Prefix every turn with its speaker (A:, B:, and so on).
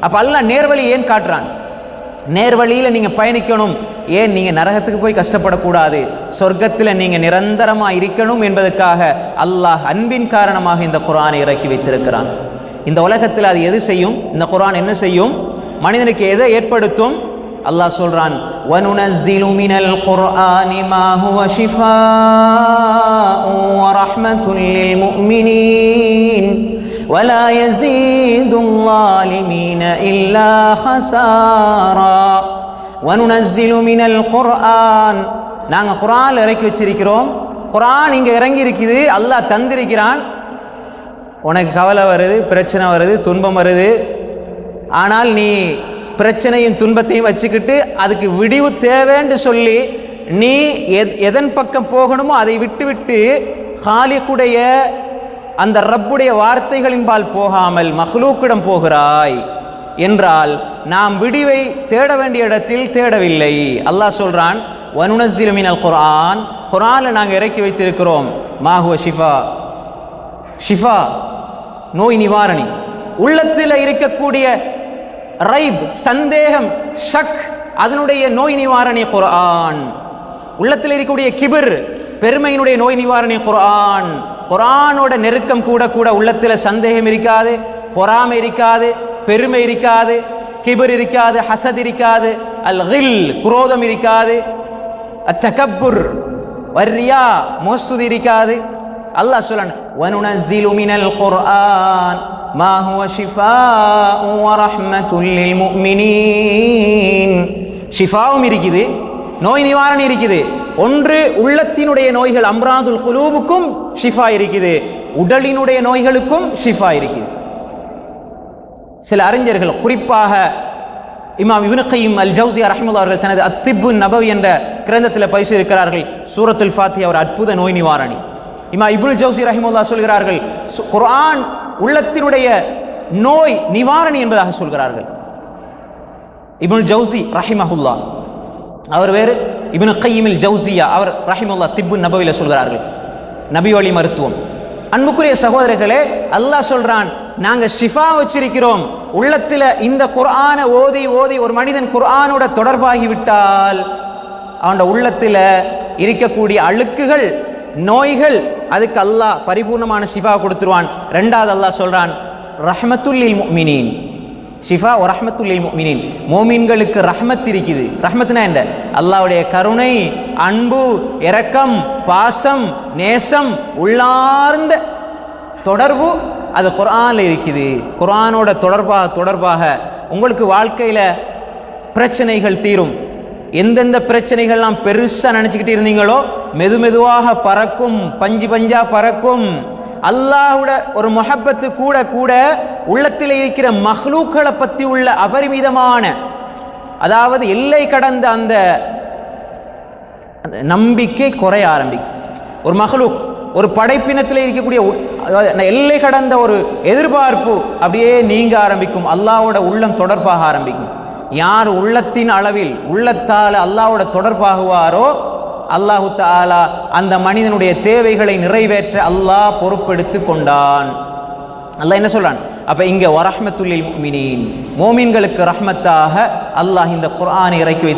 A: அப்போ அல்லாஹ் நேர்வழி ஏன் காட்டுறான்? நேர்வழியில் நீங்கள் பயணிக்கணும். ஏன் நீங்கள் நரகத்துக்கு போய் கஷ்டப்படக்கூடாது? சொர்க்கத்தில் நீங்கள் நிரந்தரமாக இருக்கணும் என்பதற்காக அல்லாஹ் அன்பின் காரணமாக இந்த குரானை இறக்கி வைத்திருக்கிறான். இந்த உலகத்தில் அது எது செய்யும்? இந்த குரான் என்ன செய்யும்? மனிதனுக்கு எதை ஏற்படுத்தும்? அல்லாஹ் சொல்றான் وَنُنَزِّلُ مِنَ الْقُرْآنِ مَا هُوَ شِفَاءٌ وَرَحْمَةٌ لِلْمُؤْمِنِينَ ولا يزيد الظالمين إلا خسارا. وننزل من القرآن. நாங்கள் குரான் இறக்கி வச்சிருக்கிறோம். குரான் இங்கே இறங்கி இருக்குது அல்லாஹ் தந்திருக்கிறான். உனக்கு கவலை வருது பிரச்சனை வருது துன்பம் வருது. ஆனால் நீ பிரச்சனையும் துன்பத்தையும் வச்சுக்கிட்டு அதுக்கு விடிவு தேவைன்னு சொல்லி நீ எதன் பக்கம் போகணுமோ அதை விட்டுவிட்டு ஹாலிக்குடைய அந்த ரப்புடைய வார்த்தைகளின்பால் போகாமல் மஹ்லூக்கிடம் போகிறாய் என்றால் நாம் விடிவை தேட வேண்டிய இடத்தில் தேடவில்லை. அல்லாஹ் சொல்றான் வனுனஸ்ஸிலு மினல் குரான் நாங்கள் இறக்கி வைத்திருக்கிறோம். மாஹுவ ஷிஃபா? ஷிஃபா நோய் நிவாரணி. உள்ளத்தில் இருக்கக்கூடிய ரைப் சந்தேகம் ஷக் அதனுடைய நோய் நிவாரணி குரான் உள்ளத்தில் இருக்கக்கூடிய கிபிர் பெருமையினுடைய நோய் நிவாரணி குரான் குரானோட நெருக்கம் கூட கூட உள்ளத்தில் சந்தேகம் இருக்காது பொறாமை இருக்காது பெருமை இருக்காது கிபர் இருக்காது ஹசத் இருக்காது அல் ஹில் குரோதம் இருக்காது அத்தகப்புர் வர்ரியா மோசுது இருக்காது. அல்லாஹ் சொல்லன் வனுனசிலு மினல் குர்ஆன் ما هو شفاء ورحمة للمؤمنين ஷிஃபாவும் இருக்குது நோய் நிவாரணம் இருக்குது. ஒன்று உள்ளத்தினுடைய நோய்கள் அம்ராதுல் குலூவுக்கும் ஷிஃபா இருக்குது. உடலினுடைய நோய்களுக்கும் ஷிஃபா இருக்குது. சில அறிஞர்கள் குறிப்பாக இமாம் இப்னு அல் ஜவுசியா ரஹ்முல்லா அவர்கள் தனது அத்திபு நபவி என்ற கிரந்தத்தில் பரிசு இருக்கிறார்கள். சூரத்துல் ஃபாத்தி அவர் அற்புத நோய் நிவாரணி. இமா இபுல் ஜவுசி ரஹிமுல்லா சொல்கிறார்கள் குரான் உள்ளத்தினுடைய நோய் நிவாரணி என்பதாக சொல்கிறார்கள். இபுல் ஜவுசி ரஹிமஹுல்லா அவர் வேறு? இப்னு கையிமில் ஜவுசியா அவர் ரஹிமுல்லா திப்பு நபவில சொல்கிறார்கள். நபி வழி மருத்துவம். அன்புக்குரிய சகோதரர்களே அல்லாஹ் சொல்றான் நாங்க ஷிஃபா வச்சிருக்கிறோம். உள்ளத்துல இந்த குர்ஆனை ஓதி ஓதி ஒரு மனிதன் குர்ஆனோட தொடர்பாகி விட்டால் அவனோட உள்ளத்துல இருக்கக்கூடிய அழுக்குகள் நோய்கள் அதுக்கு அல்லாஹ் பரிபூர்ணமான ஷிஃபா கொடுத்துருவான். ரெண்டாவது அல்லாஹ் சொல்றான் ரஹ்மத்துல்லில் முஃமினீன். ஷிஃபா ஒரு ரஹ்மத்துல்லில் மீனின் மோமீன்களுக்கு ரஹ்மத் இருக்குது ரஹ்மத்னா என்ன? அல்லாவுடைய கருணை அன்பு இரக்கம் பாசம் நேசம் உள்ளார்ந்த தொடர்பு அது குரானில் இருக்குது. குரானோட தொடர்பாக தொடர்பாக உங்களுக்கு வாழ்க்கையில் பிரச்சனைகள் தீரும். எந்தெந்த பிரச்சனைகள்லாம் பெருசாக நினச்சிக்கிட்டு இருந்தீங்களோ மெது மெதுவாக பறக்கும் பஞ்சு பஞ்சா பறக்கும் அல்லாஹோட ஒரு மொஹப்பத்து கூட கூட உள்ளத்தில் இருக்கிற மஹ்லூக்களை பற்றி உள்ள அபரிமிதமான அதாவது எல்லை கடந்த அந்த நம்பிக்கை குறைய ஆரம்பிக்கும். ஒரு மஹ்லூக் ஒரு படைப்பினத்தில் இருக்கக்கூடிய உ- அதாவது எல்லை கடந்த ஒரு எதிர்பார்ப்பு அப்படியே நீங்க ஆரம்பிக்கும் அல்லாவோட உள்ளம் தொடர்பாக ஆரம்பிக்கும். யார் உள்ளத்தின் அளவில் உள்ளத்தால் அல்லாவோட தொடர்பாகுவாரோ அல்லாஹு தாலா அந்த மனிதனுடைய தேவைகளை நிறைவேற்ற அல்லாஹ் பொறுப்பெடுத்து கொண்டான். அல்லாஹ் என்ன சொல்றான்? அப்ப இங்க வரஹ்மத்துல்லில் மோமீன்களுக்கு ரஹ்மத்தாக அல்லாஹ் இந்த குரானை இறக்கி வைத்து